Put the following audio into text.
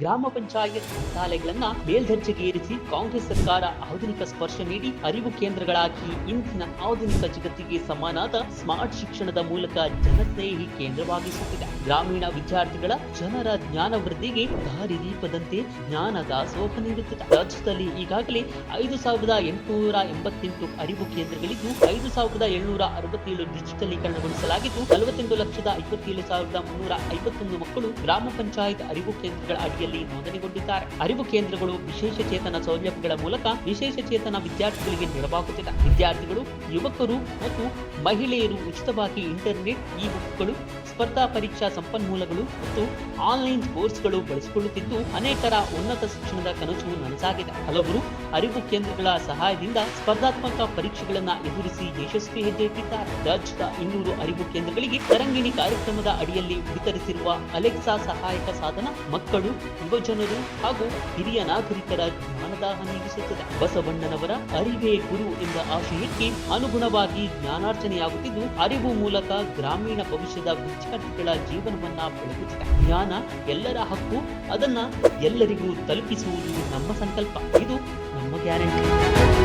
ಗ್ರಾಮ ಪಂಚಾಯತ್ ಶಾಲೆಗಳನ್ನ ಮೇಲ್ದರ್ಜೆಗೇರಿಸಿ ಕಾಂಗ್ರೆಸ್ ಸರ್ಕಾರ ಆಧುನಿಕ ಸ್ಪರ್ಶ ನೀಡಿ ಅರಿವು ಕೇಂದ್ರಗಳಾಗಿ ಇಂದಿನ ಆಧುನಿಕ ಜಗತ್ತಿಗೆ ಸಮಾನಾದ ಸ್ಮಾರ್ಟ್ ಶಿಕ್ಷಣದ ಮೂಲಕ ಜನಸ್ನೇಹಿ ಕೇಂದ್ರವಾಗಿಸುತ್ತಿದೆ. ಗ್ರಾಮೀಣ ವಿದ್ಯಾರ್ಥಿಗಳ ಜನರ ಜ್ಞಾನ ವೃದ್ಧಿಗೆ ದಾರಿದೀಪದಂತೆ ಜ್ಞಾನ ದಾಸೋಹ ನೀಡುತ್ತಿದೆ. ರಾಜ್ಯದಲ್ಲಿ ಈಗಾಗಲೇ ಐದು ಸಾವಿರದ ಎಂಟುನೂರ ಎಂಬತ್ತೆಂಟು ಅರಿವು ಕೇಂದ್ರಗಳಿದ್ದು, ಐದು ಸಾವಿರದ ಏಳ್ನೂರ ಅರವತ್ತೇಳು ಡಿಜಿಟಲೀಕರಣಗೊಳಿಸಲಾಗಿದ್ದು, ನಲವತ್ತೆಂಟು ಲಕ್ಷದ ಐವತ್ತೇಳು ಸಾವಿರದ ಮುನ್ನೂರ ಐವತ್ತೊಂದು ಮಕ್ಕಳು ಗ್ರಾಮ ಪಂಚಾಯತ್ ಅರಿವು ಕೇಂದ್ರಗಳ ಅಡಿಯಲ್ಲಿ ನೋಂದಣಿಗೊಂಡಿದ್ದಾರೆ ಅರಿವು ಕೇಂದ್ರಗಳು ವಿಶೇಷ ಚೇತನ ಸೌಲಭ್ಯಗಳ ಮೂಲಕ ವಿಶೇಷ ಚೇತನ ವಿದ್ಯಾರ್ಥಿಗಳಿಗೆ ನೆರವಾಗುತ್ತಿದೆ. ವಿದ್ಯಾರ್ಥಿಗಳು, ಯುವಕರು ಮತ್ತು ಮಹಿಳೆಯರು ಉಚಿತವಾಗಿ ಇಂಟರ್ನೆಟ್ ಇ ಬುಕ್ಗಳು ಸ್ಪರ್ಧಾ ಪರೀಕ್ಷಾ ಸಂಪನ್ಮೂಲಗಳು ಮತ್ತು ಆನ್ಲೈನ್ ಕೋರ್ಸ್ಗಳು ಬಳಸಿಕೊಳ್ಳುತ್ತಿದ್ದು, ಅನೇಕರ ಉನ್ನತ ಶಿಕ್ಷಣದ ಕನಸು ನನಸಾಗಿದೆ. ಹಲವರು ಅರಿವು ಕೇಂದ್ರಗಳ ಸಹಾಯದಿಂದ ಸ್ಪರ್ಧಾತ್ಮಕ ಪರೀಕ್ಷೆಗಳನ್ನು ಎದುರಿಸಿ ಯಶಸ್ವಿ ಹೆಜ್ಜೆ ಇಟ್ಟಿದ್ದಾರೆ ರಾಜ್ಯದ ಇನ್ನೂರು ಅರಿವು ಕೇಂದ್ರಗಳಿಗೆ ತರಂಗಿಣಿ ಕಾರ್ಯಕ್ರಮದ ಅಡಿಯಲ್ಲಿ ವಿತರಿಸಿರುವ ಅಲೆಕ್ಸಾ ಸಹಾಯಕ ಸಾಧನ ಮಕ್ಕಳು ಯುವಜನರು ಹಾಗೂ ಹಿರಿಯ ನಾಗರಿಕರ ಜ್ಞಾನದಾಹ ನೀಗಿಸುತ್ತದೆ. ಬಸವಣ್ಣನವರ ಅರಿವೇ ಗುರು ಎಂಬ ಆಶಯಕ್ಕೆ ಅನುಗುಣವಾಗಿ ಜ್ಞಾನಾರ್ಜನೆಯಾಗುತ್ತಿದ್ದು, ಅರಿವು ಮೂಲಕ ಗ್ರಾಮೀಣ ಭವಿಷ್ಯದ ವಿದ್ಯಾರ್ಥಿಗಳ ಜೀವನವನ್ನ ಬೆಳಗುತ್ತಿದೆ. ಜ್ಞಾನ ಎಲ್ಲರ ಹಕ್ಕು, ಅದನ್ನ ಎಲ್ಲರಿಗೂ ತಲುಪಿಸುವುದು ನಮ್ಮ ಸಂಕಲ್ಪ. ಇದು ನಮ್ಮ ಗ್ಯಾರಂಟಿ.